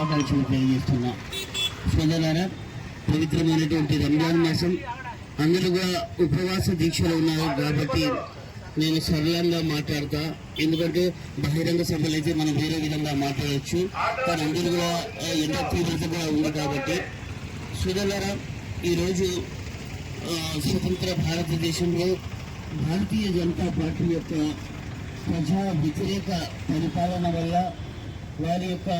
శుభాకాంక్షలు తెలియజేస్తున్నా సోదరులారా పవిత్రమైనటువంటి రంజాన్ మాసం అందరూ కూడా ఉపవాస దీక్షలు ఉన్నారు కాబట్టి నేను సరళంగా మాట్లాడతా. ఎందుకంటే బహిరంగ సభలు అయితే మనం వేరే విధంగా మాట్లాడవచ్చు కానీ అందరూ కూడా ఎంతో తీవ్రతగా ఉంది కాబట్టి. సోదరులారా ఈరోజు స్వతంత్ర భారతదేశంలో భారతీయ జనతా పార్టీ యొక్క ప్రజా వ్యతిరేక పరిపాలన వల్ల వారి యొక్క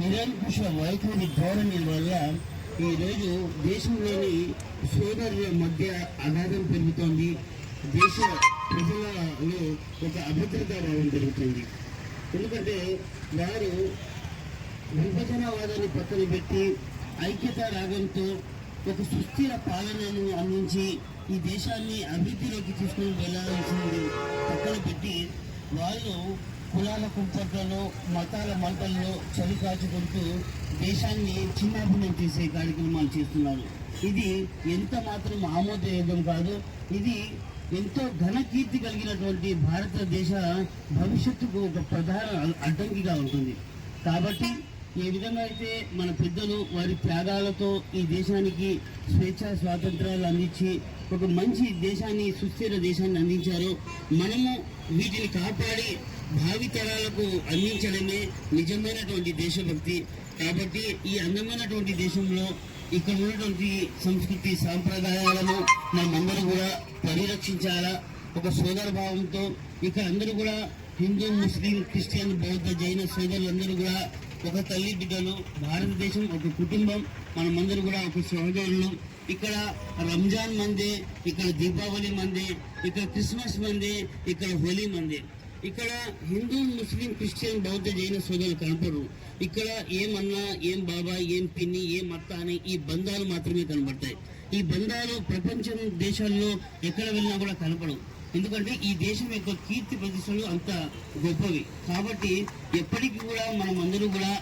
నిరంకుశ వైఖరి ధోరణి వల్ల ఈరోజు దేశంలోని సోదరుల మధ్య అగాధం పెరుగుతోంది. దేశ ప్రజలలో ఒక అభద్రతా భావం పెరుగుతుంది ఎందుకంటే వారు విభజనవాదాన్ని పక్కన పెట్టి ఐక్యత రాగంతో ఒక సుస్థిర పాలనను అందించి ఈ దేశాన్ని అభివృద్ధిలోకి తీసుకుని వెళ్ళాల్సింది పక్కన పెట్టి వాళ్ళు కులాల కుంపట్లలో మతాల మంటల్లో చలి కాచుకుంటూ దేశాన్ని చిన్నాభిన్నం చేసే కార్యక్రమాలు చేస్తున్నారు. ఇది ఎంత మాత్రం ఆమోదయోగం కాదు ఇది ఎంతో ఘన కీర్తి కలిగినటువంటి భారతదేశ భవిష్యత్తుకు ఒక ప్రధాన అడ్డంకిగా ఉంటుంది. కాబట్టి ఏ విధంగా అయితే మన పెద్దలు వారి త్యాగాలతో ఈ దేశానికి స్వేచ్ఛ స్వాతంత్రాలు అందించి ఒక మంచి దేశాన్ని సుస్థిర దేశాన్ని అందించారో మనము వీటిని కాపాడి భావితరాలకు అందించడమే నిజమైనటువంటి దేశభక్తి. కాబట్టి ఈ అందమైనటువంటి దేశంలో ఇక్కడ ఉన్నటువంటి సంస్కృతి సాంప్రదాయాలను మనమందరూ కూడా పరిరక్షించాలా? ఒక సోదర భావంతో ఇక్కడ అందరూ కూడా హిందూ ముస్లిం క్రిస్టియన్ బౌద్ధ జైన సోదరులందరూ కూడా ఒక తల్లి బిడ్డలు భారతదేశం ఒక కుటుంబం మనమందరూ కూడా ఒక సహోదరులు. ఇక్కడ రంజాన్ మందే ఇక్కడ దీపావళి మందే ఇక్కడ క్రిస్మస్ మందే ఇక్కడ హోలీ మందే. ఇక్కడ హిందూ ముస్లిం క్రిస్టియన్ బౌద్ధ జైన సోదరులు కనపడరు. ఇక్కడ ఏమన్నా ఏం బాబా ఏం పిన్ని ఏం అత్త అని ఈ బంధాలు మాత్రమే కనబడతాయి. ఈ బంధాలు ప్రపంచం దేశాల్లో ఎక్కడ వెళ్ళినా కూడా కనపడవు. ఎందుకంటే ఈ దేశం యొక్క కీర్తి ప్రతిష్టలు అంత గొప్పవి. కాబట్టి ఎప్పటికీ కూడా మనం అందరూ కూడా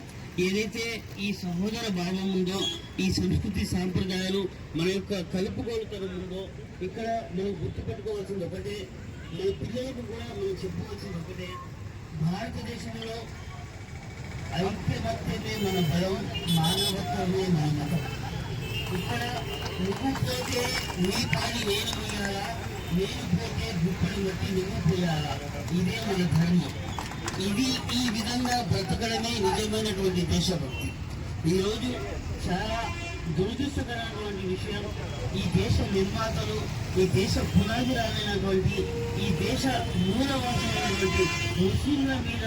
ఏదైతే ఈ సహోదర భావం ఉందో ఈ సంస్కృతి సాంప్రదాయాలు మన యొక్క కలుపుకోలుతనం ఉందో ఇక్కడ మనం గుర్తుపెట్టుకోవాల్సింది ఒకటే మన పిల్లలకు కూడా మనం చెప్పుకోవాల్సింది ఒకటే భారతదేశంలో ఐక్యమత్యమే మన బలం మానవత్వమే మన మతం. ఇక్కడ నువ్వు పోతే నీ పని నేను పోయాలా నేను పోతే గుప్పని బట్టి ఇదే మన ధర్మం ఇది ఈ విధంగా బ్రతకడమే నిజమైనటువంటి దేశభక్తి ఈరోజు చాలా దురదృష్టకరమైనటువంటి విషయం ఈ దేశ నిర్మాతలు ఈ దేశ పునాది రాలైనటువంటి ఈ దేశ మూలవాసమైనటువంటి ముస్లింల మీద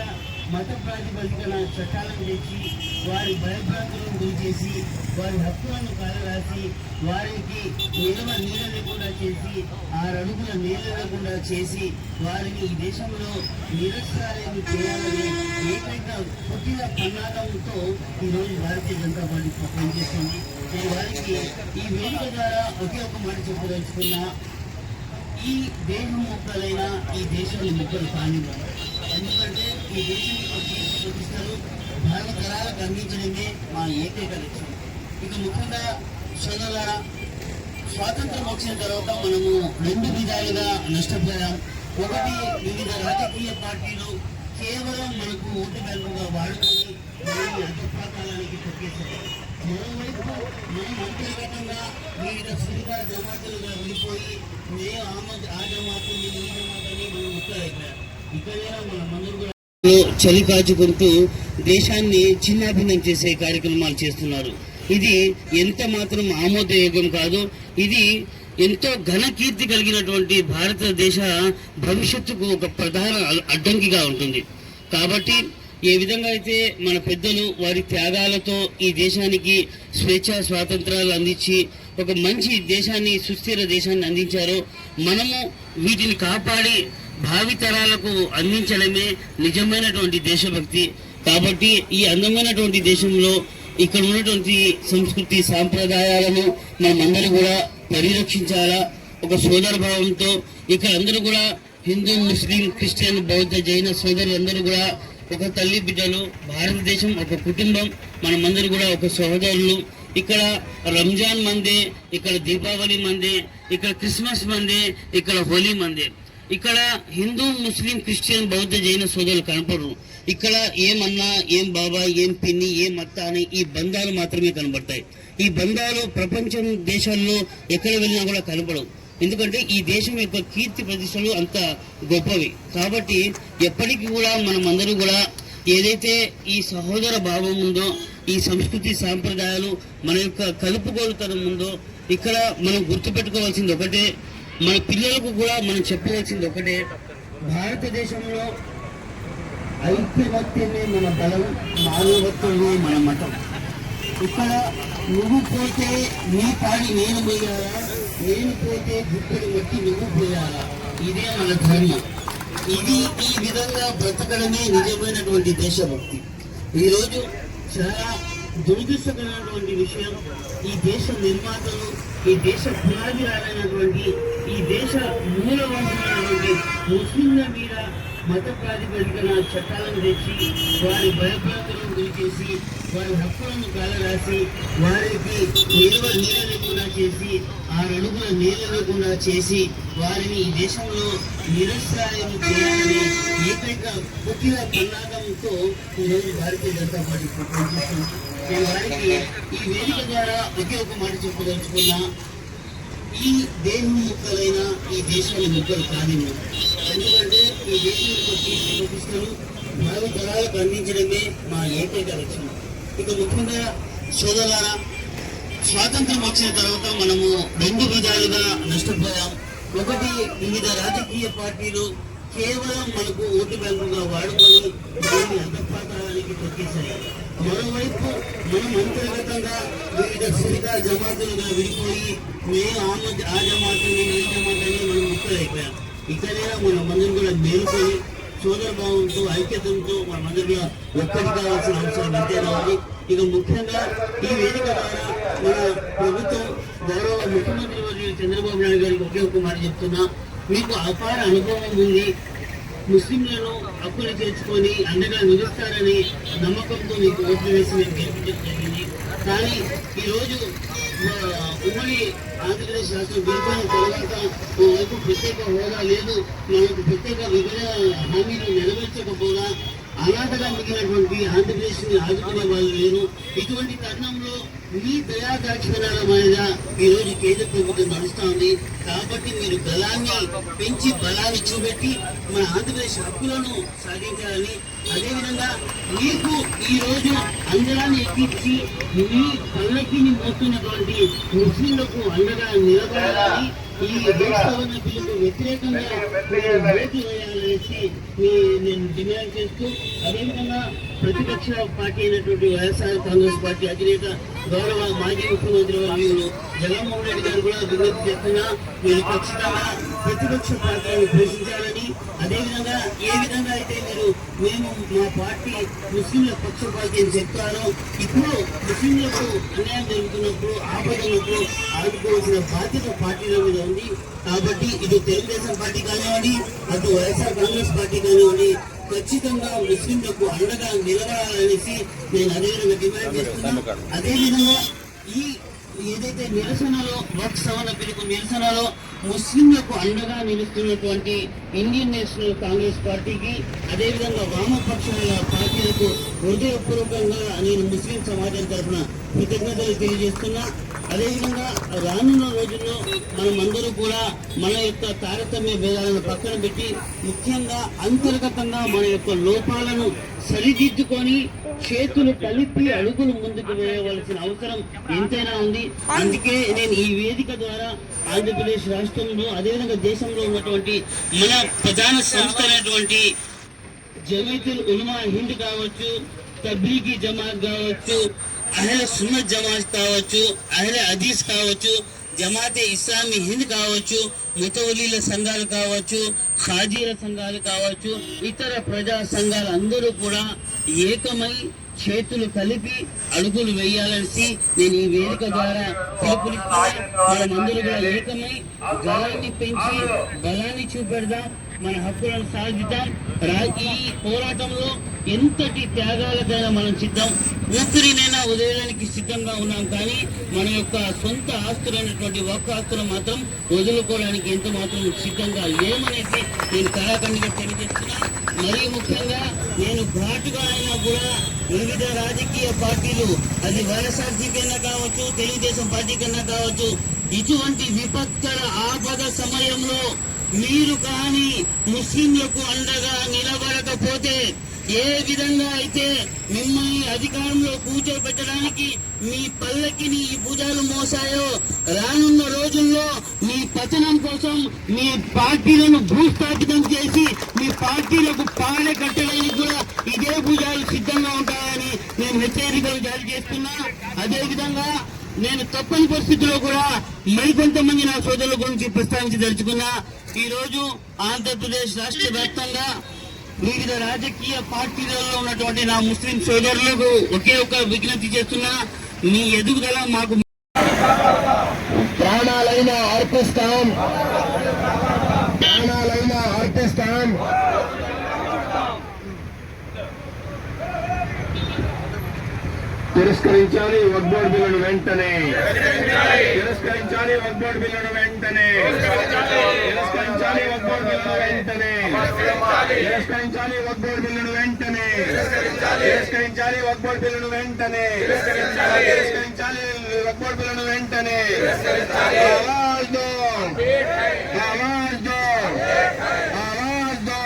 మత ప్రాతిపదికన చట్టాలను తెచ్చి వారి భయభ్రాంతులను గురి చేసి వారి హక్కులను కాలరాసి వారికి నిలవ నీడ లేకుండా చేసి ఆరడుగుల అడుగుల లేకుండా చేసి వారిని ఈ దేశంలో నిరసరాలని చేయాలని ఏకైక పుట్టిన పన్నాగంతో ఈరోజు భారతీయ జనతా పార్టీ పనిచేస్తుంది. నేను వారికి ఈ వేదిక ద్వారా ఒకే ఒక మాట చెప్పదలుచుకున్నా ఈ దేశం మొక్కలైన ఈ దేశంలో మొక్కలు కానివ్వాలి ఎందుకంటే ఈ దేశం చూపిస్తారు భారత తరాలకు అందించడమే మా ఏకైక లక్ష్యం. ఇక ముఖ్యంగా సోదరుల స్వాతంత్రం వచ్చిన తర్వాత మనము రెండు విధాలుగా నష్టపోయాం. ఒకటి వివిధ రాజకీయ పార్టీలు కేవలం మనకు ఓటు బ్యాంకుగా వాడుకొని మనల్ని అధపాతాలానికి తొక్కేశాయి మరోవైపు మనం అంతర్గతంగా వివిధ సురిగా జమాతులుగా వెళ్ళిపోయి నేను ఆ మధ్య ఆ జమాతు నేను ఈ జమాతు మనం ముక్కలైపోయాం ఇక్కడైనా మన మందులు చలి కాచుకుంటూ దేశాన్ని చిన్నాభిన్నం చేసే కార్యక్రమాలు చేస్తున్నారు. ఇది ఎంత మాత్రం ఆమోదయోగ్యం కాదు ఇది ఎంతో ఘన కీర్తి కలిగినటువంటి భారతదేశ భవిష్యత్తుకు ఒక ప్రధాన అడ్డంకిగా ఉంటుంది. కాబట్టి ఏ విధంగా అయితే మన పెద్దలు వారి త్యాగాలతో ఈ దేశానికి స్వేచ్ఛ స్వాతంత్రాలు అందించి ఒక మంచి దేశాన్ని సుస్థిర దేశాన్ని అందించారో మనము వీటిని కాపాడి భావితరాలకు అందించడమే నిజమైనటువంటి దేశభక్తి. కాబట్టి ఈ అందమైనటువంటి దేశంలో ఇక్కడ ఉన్నటువంటి సంస్కృతి సాంప్రదాయాలను మనమందరూ కూడా పరిరక్షించాలా? ఒక సోదర భావంతో ఇక్కడ అందరూ కూడా హిందూ ముస్లిం క్రిస్టియన్ బౌద్ధ జైన సోదరులందరూ కూడా ఒక తల్లి బిడ్డలు భారతదేశం ఒక కుటుంబం మనమందరూ కూడా ఒక సహోదరులు. ఇక్కడ రంజాన్ మందే ఇక్కడ దీపావళి మందే ఇక్కడ క్రిస్మస్ మందే ఇక్కడ హోలీ మందే. ఇక్కడ హిందూ ముస్లిం క్రిస్టియన్ బౌద్ధ జైన సోదరులు కనపడరు. ఇక్కడ ఏమన్నా ఏం బాబా ఏం పిన్ని ఏం అత్త అని ఈ బంధాలు మాత్రమే కనబడతాయి. ఈ బంధాలు ప్రపంచం దేశాల్లో ఎక్కడ వెళ్ళినా కూడా కనపడవు. ఎందుకంటే ఈ దేశం యొక్క కీర్తి ప్రతిష్టలు అంత గొప్పవి. కాబట్టి ఎప్పటికీ కూడా మనమందరూ కూడా ఏదైతే ఈ సహోదర భావం ఉందో ఈ సంస్కృతి సాంప్రదాయాలు మన యొక్క కలుపుకోలుతనం ఉందో ఇక్కడ మనం గుర్తుపెట్టుకోవాల్సింది ఒకటే. మన పిల్లలకు కూడా మనం చెప్పవలసింది ఒకటే. భారతదేశంలో ఐక్యమత్యమే మన బలం మానవత్వమే మన మతం. ఇక్కడ నువ్వు పోతే నీ పాడి నేను పోయాలా? నేను పోతే గుట్టలు మట్టి నువ్వు పోయాలా? ఇదే మన ధర్మం. ఇది ఈ విధంగా బ్రతకడమే నిజమైనటువంటి దేశభక్తి. ఈరోజు చాలా దురదృష్టకరమైనటువంటి విషయం ఈ దేశ నిర్మాతలు ఈ దేశ పునాదిరాలైనటువంటి ఈ దేశ మూల మూలవంశమైనటువంటి ముస్లింల మీద మత ప్రాతిపదికన చట్టాలను తెచ్చి వారి భయభ్రాంతులను గురిచేసి వారి హక్కులను కాలరాసి వారికి నిల్వ నీడ లేకుండా చేసి ఆ అడుగుల నీళ్ళ లేకుండా చేసి వారిని ఈ దేశంలో నిరస్సాయం చేయాలని ఏకైక పుట్టిన పన్నాగంతో ఈరోజు భారతీయ జనతా పార్టీ నేను వారికి ఈ వేదిక ద్వారా ఒకే ఒక మాట చెప్పదలుచుకున్నా. ఈ దేహం ముక్కలైన ఈ దేశాన్ని ముక్కలు కానివ్వం ఎందుకంటే ఈ దేశం యొక్క కీర్తి ప్రతిష్టలు తరాలకు అందించడమే మా ఏకైక లక్ష్యం. ఇక ముఖ్యంగా సోదరులారా స్వాతంత్రం వచ్చిన తర్వాత మనము రెండు విధాలుగా నష్టపోయాం. ఒకటి వివిధ రాజకీయ పార్టీలు కేవలం మనకు ఓటు బ్యాంకుగా వాడుకొని దాన్ని అధపాతానికి తొక్కేశాయి. మరోవైపు మనం అంతర్గతంగా వివిధ సిరిగా జమాతులుగా విడిపోయి మేము ఆ మధ్య ఆ జమాతు నేను ఈ జమాతు అని మనం ముక్కలైపోయాం ఇక్కడైనా మన అందరం కూడా మేలుకొని సోదరభావంతో ఐక్యతంతో మన కూడా ఒక్కటి కావాల్సిన అవసరం ఎంతైనా ఉంది ఇక ముఖ్యంగా ఈ వేదిక ద్వారా మన ప్రభుత్వం గౌరవ ముఖ్యమంత్రి చంద్రబాబు నాయుడు గారికి ఒకే ఒక మాట చెప్తున్నా. మీకు అపార అనుభవం ఉంది. ముస్లింలను హక్కులు చేర్చుకొని అండగా నిలుస్తారని నమ్మకంతో మీకు ఓట్లు వేసి మేము గెలిపించడం జరిగింది. కానీ ఈరోజు ఉమ్మడి ఆంధ్రప్రదేశ్ రాష్ట్రం గెలిపిన తర్వాత వైపు ప్రత్యేక హోదా లేదు. మనకు ప్రత్యేక విభజన హామీలు నెరవేర్చకపోగా అనాథగా మిగిలినటువంటి ఆంధ్రప్రదేశ్ని ఆదుకునే వాళ్ళు లేరు. ఇటువంటి తరుణంలో మీ దయా దాక్షిణాల మీద ఈ రోజు కేంద్ర ప్రభుత్వం నడుస్తా ఉంది కాబట్టి మీరు బలాన్ని పెంచి బలాన్ని చూపెట్టి మన ఆంధ్రప్రదేశ్ హక్కులను సాధించాలని అదేవిధంగా మీకు ఈరోజు అందరాన్ని ఎక్కించి మీ పల్లకిని మోస్తున్నటువంటి ముస్లింలకు అండగా నిలబడాలని ఈ బిల్లుకు వ్యతిరేకంగా ఓటు వేయాలనేసి నేను డిమాండ్ చేస్తూ అదేవిధంగా ప్రతిపక్ష పార్టీ అయినటువంటి వైఎస్ఆర్ కాంగ్రెస్ పార్టీ అధినేత గౌరవ మాజీ ముఖ్యమంత్రి వర్యులు జగన్మోహన్ రెడ్డి గారు కూడా విజ్ఞప్తి చేస్తున్నా మీరు ఖచ్చితంగా ప్రతిపక్ష పార్టీని పోషించాలని అదేవిధంగా ఏ విధంగా అయితే మీరు మేము మా పార్టీ ముస్లింల పక్ష పార్టీ అని చెప్తారో ఇప్పుడు ముస్లింలకు అన్యాయం జరుగుతున్నప్పుడు ఆపదలకు ఆదుకోవాల్సిన బాధ్యత పార్టీల మీద ఉంది. కాబట్టి ఇటు తెలుగుదేశం పార్టీ కానివ్వండి అటు వైఎస్ఆర్ కాంగ్రెస్ పార్టీ కానివ్వండి ఖచ్చితంగా ముస్లింలకు అండగా నిలబడాలనేసి నేను అదేవిధంగా డిమాండ్ చేస్తున్నాను అదేవిధంగా ఈ ఏదైతే నిరసనలో వక్ సవరణ పిలుపు నిరసనలో ముస్లింలకు అండగా నిలుస్తున్నటువంటి ఇండియన్ నేషనల్ కాంగ్రెస్ పార్టీకి అదేవిధంగా వామపక్షాల పార్టీలకు హృదయపూర్వకంగా నేను ముస్లిం సమాజం తరఫున కృతజ్ఞతలు తెలియజేస్తున్నా. అదేవిధంగా రానున్న రోజుల్లో మనం అందరూ కూడా మన యొక్క తారతమ్య భేదాలను పక్కన పెట్టి ముఖ్యంగా అంతర్గతంగా మన యొక్క లోపాలను సరిదిద్దుకొని చేతులు కలిపి అడుగులు ముందుకు వేయవలసిన అవసరం ఎంతైనా ఉంది. అందుకే నేను ఈ వేదిక ద్వారా ఆంధ్రప్రదేశ్ రాష్ట్రంలో అదేవిధంగా దేశంలో ఉన్నటువంటి మన ప్రధాన సంస్థ అయినటువంటి జమైతుల్ ఉల్మా హింద్ కావచ్చు తబ్లీగీ జమాత్ కావచ్చు అహ్ల సున్నత్ జమాత్ కావచ్చు అహ్ల అదీస్ కావచ్చు జమాతే ఇస్లామీ హింద్ కావచ్చు ముతవలీల సంఘాలు కావచ్చు ఖాజీల సంఘాలు కావచ్చు ఇతర ప్రజా సంఘాలు అందరూ కూడా ఏకమై చేతులు కలిపి అడుగులు వేయాలనేసి నేను ఈ వేదిక ద్వారా పిలుపునిస్తున్నాను. మనమందరూ కూడా ఏకమై గాలాన్ని పెంచి బలాన్ని చూపెడదాం మన హక్కులను సాధిద్దాం. ఈ పోరాటంలో ఎంతటి త్యాగాలకైనా మనం సిద్ధం. ఊపిరినైనా వదిలేయడానికి సిద్ధంగా ఉన్నాం కానీ మన యొక్క సొంత ఆస్తులైనటువంటి ఒక్క ఆస్తులు మాత్రం వదులుకోవడానికి ఎంత మాత్రం సిద్ధంగా లేమనేసి నేను కళాఖండిగా తెలియజేస్తున్నా. మరీ ముఖ్యంగా నేను ఘాటుగా అయినా కూడా వివిధ రాజకీయ పార్టీలు అది వైఎస్ఆర్సీపీ అయినా కావచ్చు తెలుగుదేశం పార్టీ కన్నా కావచ్చు ఇటువంటి విపత్కర ఆపద సమయంలో మీరు కానీ ముస్లింలకు అండగా నిలబడకపోతే ఏ విధంగా అయితే మిమ్మల్ని అధికారంలో కూర్చోబెట్టడానికి మీ పల్లకిని ఈ భుజాలు మోసాయో రానున్న రోజుల్లో మీ పతనం కోసం మీ పార్టీలను భూస్థాపితం చేసి మీ పార్టీలకు పాలె కట్టడానికి కూడా ఇదే భుజాలు సిద్ధంగా ఉంటాయని నేను హెచ్చరికలు జారీ చేస్తున్నా. అదేవిధంగా నేను తప్పని పరిస్థితుల్లో కూడా మరికొంతమంది నా సోదరుల గురించి ప్రస్తావించదలుచుకున్నా ఈ ఈరోజు ఆంధ్రప్రదేశ్ రాష్ట్ర వ్యాప్తంగా వివిధ రాజకీయ పార్టీలలో ఉన్నటువంటి నా ముస్లిం సోదరులకు ఒకే ఒక విజ్ఞప్తి చేస్తున్నా మీ ఎదుగుదల మాకు ప్రాణాలైన అర్పిస్తాం ప్రాణాలైన అర్పిస్తాం తిరస్కరించాలి వగ్బోర్డ్ బిల్లును వెంటనే. తిరస్కరించాలి వగ్బోర్డ్ బిల్లును వెంటనే. తిరస్కరించాలి వగ్బోర్డ్ బిల్లును వెంటనే. తిరస్కరించాలి. వక్బోర్డ్ బిల్లును వెంటనే. తిరస్కరించాలి. వక్బోర్డ్ బిల్లును వెంటనే. తిరస్కరించాలి. వక్బోర్డ్ బిల్లును వెంటనే. ఆవాజ్ దో ఆవాజ్ దో ఆవాజ్ దో